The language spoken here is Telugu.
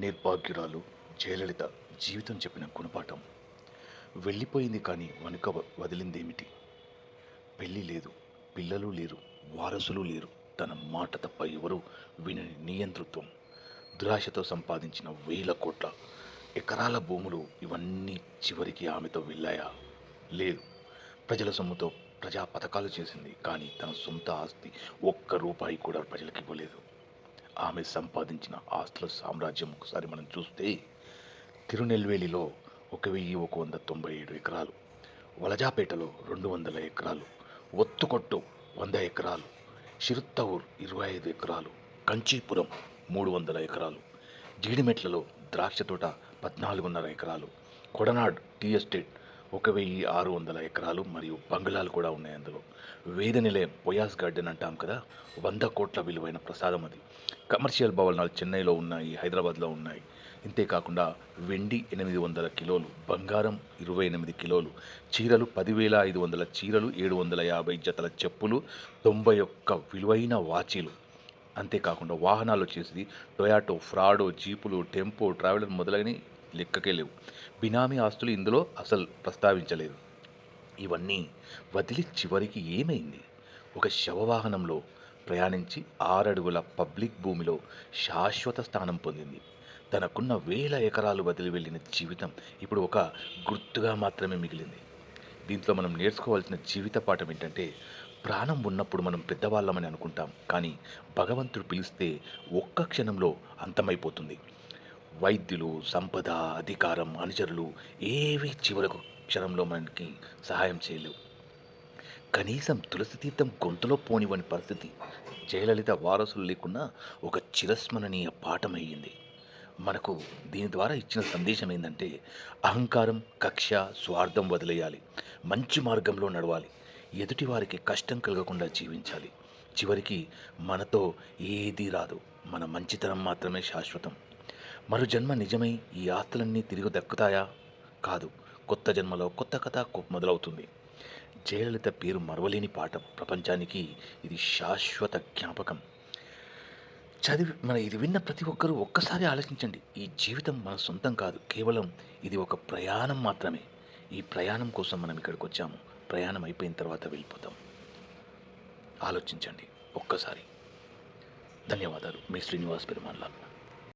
నిర్భాగ్యురాలు జయలలిత జీవితం చెప్పిన గుణపాఠం. వెళ్ళిపోయింది కానీ వనుక వదిలిందేమిటి? పెళ్ళి లేదు పిల్లలు లేరు వారసులు లేరు. తన మాట తప్ప ఎవరు వినని నియంతృత్వం. దురాశతో సంపాదించిన వేల కోట్ల ఎకరాల భూములు ఇవన్నీ చివరికి ఆమెతో వెళ్ళాయా? లేదు. ప్రజల సొమ్ముతో ప్రజా పథకాలు చేసింది కానీ తన సొంత ఆస్తి ఒక్క రూపాయి కూడా ప్రజలకు ఇవ్వలేదు ఆమె సంపాదించిన ఆస్తుల సామ్రాజ్యం ఒకసారి మనం చూస్తే తిరునెల్వేలిలో ఒక వెయ్యి ఒక వంద తొంభై ఏడు ఎకరాలు వలజాపేటలో రెండు వందల ఎకరాలు ఒత్తుకొట్టు వంద ఎకరాలు షిరుత్తవూర్ ఇరవై ఐదు ఎకరాలు కంచీపురం మూడు వందల ఎకరాలు జీడిమెట్లలో ద్రాక్ష తోట పద్నాలుగున్నర ఎకరాలు కొడనాడ్ టీ ఎస్టేట్ ఒక వెయ్యి ఆరు వందల ఎకరాలు మరియు బంగ్లాలు కూడా ఉన్నాయి అందులో. వేద నిలయం పొయాస్ గార్డెన్ అంటాం కదా వంద కోట్ల విలువైన ప్రసాదం అది. కమర్షియల్ భవనాలు చెన్నైలో ఉన్నాయి హైదరాబాద్లో ఉన్నాయి. ఇంతేకాకుండా వెండి ఎనిమిది వందల కిలోలు బంగారం ఇరవై ఎనిమిది కిలోలు చీరలు పదివేల ఐదు వందల చీరలు ఏడు వందల యాభై జతల చెప్పులు తొంభై ఒక్క విలువైన వాచీలు. అంతేకాకుండా వాహనాలు వచ్చేసి టొయాటో ఫ్రాడో జీపులు టెంపో ట్రావెలర్ మొదలైన లెక్కకే లేవు బినామీ ఆస్తులు ఇందులో అసలు ప్రస్తావించలేదు. ఇవన్నీ వదిలి చివరికి ఏమైంది? ఒక శవవాహనంలో ప్రయాణించి ఆరడుగుల పబ్లిక్ భూమిలో శాశ్వత స్థానం పొందింది. తనకున్న వేల ఎకరాలు వదిలి వెళ్ళిన జీవితం ఇప్పుడు ఒక గుర్తుగా మాత్రమే మిగిలింది. దీంట్లో మనం నేర్చుకోవాల్సిన జీవిత పాఠం ఏంటంటే ప్రాణం ఉన్నప్పుడు మనం పెద్దవాళ్ళమని అనుకుంటాం కానీ భగవంతుడు పిలిస్తే ఒక్క క్షణంలో అంతమైపోతుంది. వైద్యులు సంపద అధికారం అనుచరులు ఏవి చివరకు క్షణంలో మనకి సహాయం చేయలేవు. కనీసం తులసి తీర్థం గొంతులో పోనివని పరిస్థితి జయలలిత వారసులు లేకున్నా ఒక చిరస్మరణీయ పాఠమయ్యింది. మనకు దీని ద్వారా ఇచ్చిన సందేశం ఏంటంటే అహంకారం కక్ష స్వార్థం వదిలేయాలి. మంచి మార్గంలో నడవాలి. ఎదుటి వారికి కష్టం కలగకుండా జీవించాలి. చివరికి మనతో ఏదీ రాదు. మన మంచితనం మాత్రమే శాశ్వతం. మరో జన్మ నిజమై ఈ ఆస్తులన్నీ తిరిగి దక్కుతాయా కాదు కొత్త జన్మలో కొత్త కథ మొదలవుతుంది. జయలలిత పేరు మరవలేని పాఠం ప్రపంచానికి ఇది శాశ్వత జ్ఞాపకం. చదివి మన ఇది విన్న ప్రతి ఒక్కరూ ఒక్కసారి ఆలోచించండి. ఈ జీవితం మన సొంతం కాదు కేవలం ఇది ఒక ప్రయాణం మాత్రమే. ఈ ప్రయాణం కోసం మనం ఇక్కడికి వచ్చాము ప్రయాణం అయిపోయిన తర్వాత వెళ్ళిపోతాం. ఆలోచించండి ఒక్కసారి. ధన్యవాదాలు. మీ శ్రీనివాస్ పెరుమాన్లాల్.